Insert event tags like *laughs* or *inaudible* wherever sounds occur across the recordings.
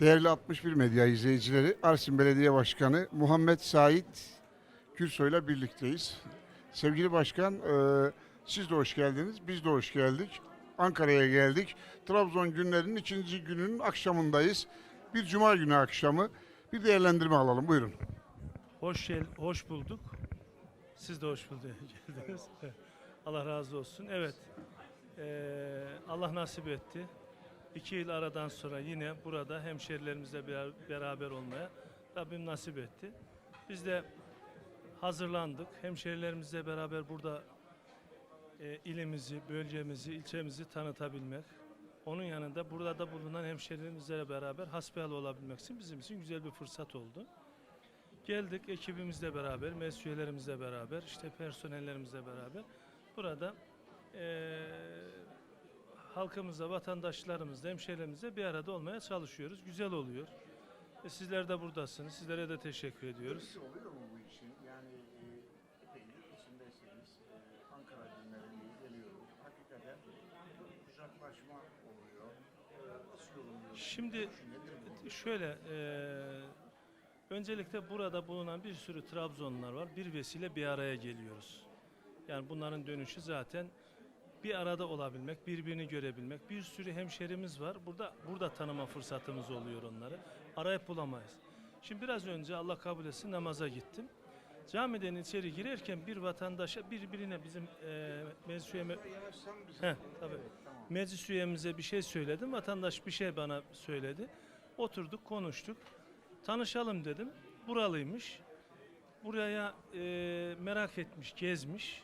Değerli 61 medya izleyicileri, Arsin Belediye Başkanı Muhammed Sait Gürsoy'la birlikteyiz. Sevgili Başkan, e, siz de hoş geldiniz, biz de hoş geldik. Ankara'ya geldik. Trabzon günlerinin ikinci gününün akşamındayız. Bir cuma günü akşamı. Bir değerlendirme alalım, buyurun. Hoş gel, hoş bulduk. Siz de hoş bulduk. *laughs* Allah razı olsun. Evet, eee, Allah nasip etti. İki yıl aradan sonra yine burada hemşerilerimizle beraber olmaya Rabbim nasip etti. Biz de hazırlandık. Hemşerilerimizle beraber burada eee, ilimizi, bölgemizi, ilçemizi tanıtabilmek. Onun yanında burada bulunan hemşerilerimizle beraber hasbihal olabilmek için bizim için güzel bir fırsat oldu. Geldik ekibimizle beraber, meclis üyelerimizle beraber, işte personellerimizle beraber burada eee halkımızla, vatandaşlarımızla, hemşehrilerimizle bir arada olmaya çalışıyoruz. Güzel oluyor. E, sizler de buradasınız. Sizlere de teşekkür ediyoruz. oluyor mu bu işin? Yani epeydir içindesiniz. Ankara günlerinde geliyoruz. Hakikaten kucaklaşma oluyor. Nasıl yorumluyorsunuz? Şimdi şöyle, eee, öncelikle burada bulunan bir sürü Trabzonlular var. Bir vesile bir araya geliyoruz. Yani bunların dönüşü zaten bir arada olabilmek, birbirini görebilmek. Bir sürü hemşerimiz var. Burada burada tanıma fırsatımız oluyor onları. Arayıp bulamayız. Şimdi biraz önce Allah kabul etsin namaza gittim. Camiden içeri girerken bir vatandaşa birbirine bizim eee meclis üyeme- tabii. Meclis üyemize bir şey söyledim. Vatandaş bir şey bana söyledi. Oturduk, konuştuk. Tanışalım dedim. Buralıymış. Buraya e, merak etmiş, gezmiş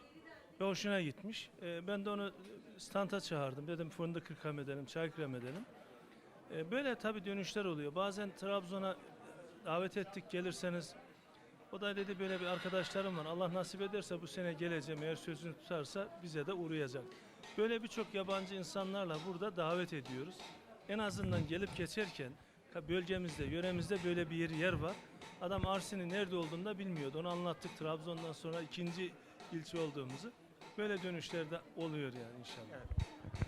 ve hoşuna gitmiş. E, ben de onu standa çağırdım. Dedim fındık ikram edelim, çay ikram edelim. E, böyle tabii dönüşler oluyor. Bazen Trabzon'a davet ettik gelirseniz. O da dedi böyle bir arkadaşlarım var. Allah nasip ederse bu sene geleceğim. Eğer sözünü tutarsa bize de uğrayacak. Böyle birçok yabancı insanlarla burada davet ediyoruz. En azından gelip geçerken bölgemizde, yöremizde böyle bir yer, yer var. Adam Arsin'in nerede olduğunu da bilmiyordu. Onu anlattık Trabzon'dan sonra ikinci ilçe olduğumuzu. Böyle dönüşler de oluyor yani inşallah.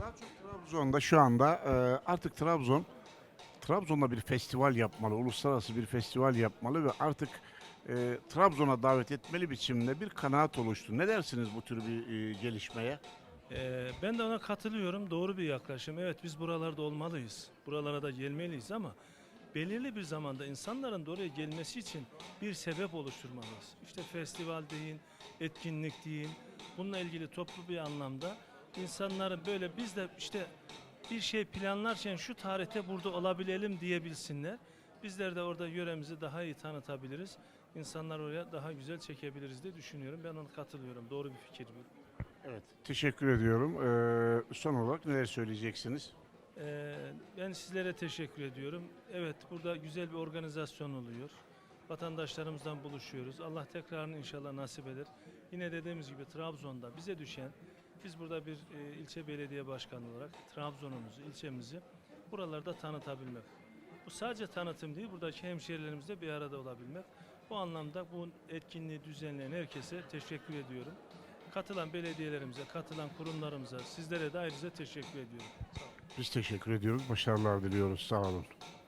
Daha çok Trabzon'da şu anda e, artık Trabzon Trabzon'da bir festival yapmalı, uluslararası bir festival yapmalı ve artık e, Trabzon'a davet etmeli biçimde bir kanaat oluştu. Ne dersiniz bu tür bir e, gelişmeye? Ee, ben de ona katılıyorum. Doğru bir yaklaşım. Evet biz buralarda olmalıyız. Buralara da gelmeliyiz ama belirli bir zamanda insanların da oraya gelmesi için bir sebep oluşturmalıyız. İşte festival deyin, etkinlik deyin. Bununla ilgili toplu bir anlamda insanların böyle biz de işte bir şey planlarken şu tarihte burada olabilelim diyebilsinler. Bizler de orada yöremizi daha iyi tanıtabiliriz. İnsanlar oraya daha güzel çekebiliriz diye düşünüyorum. Ben ona katılıyorum. Doğru bir fikir bu. Evet. Teşekkür ediyorum. E, son olarak neler söyleyeceksiniz? Ee, ben sizlere teşekkür ediyorum. Evet burada güzel bir organizasyon oluyor. Vatandaşlarımızdan buluşuyoruz. Allah tekrarını inşallah nasip eder. Yine dediğimiz gibi Trabzon'da bize düşen, biz burada bir e, ilçe belediye başkanı olarak Trabzon'umuzu, ilçemizi buralarda tanıtabilmek. Bu sadece tanıtım değil, buradaki hemşehrilerimizle bir arada olabilmek. Bu anlamda bu etkinliği düzenleyen herkese teşekkür ediyorum. Katılan belediyelerimize, katılan kurumlarımıza, sizlere de ayrıca teşekkür ediyorum. Biz teşekkür ediyoruz. Başarılar diliyoruz. Sağ olun.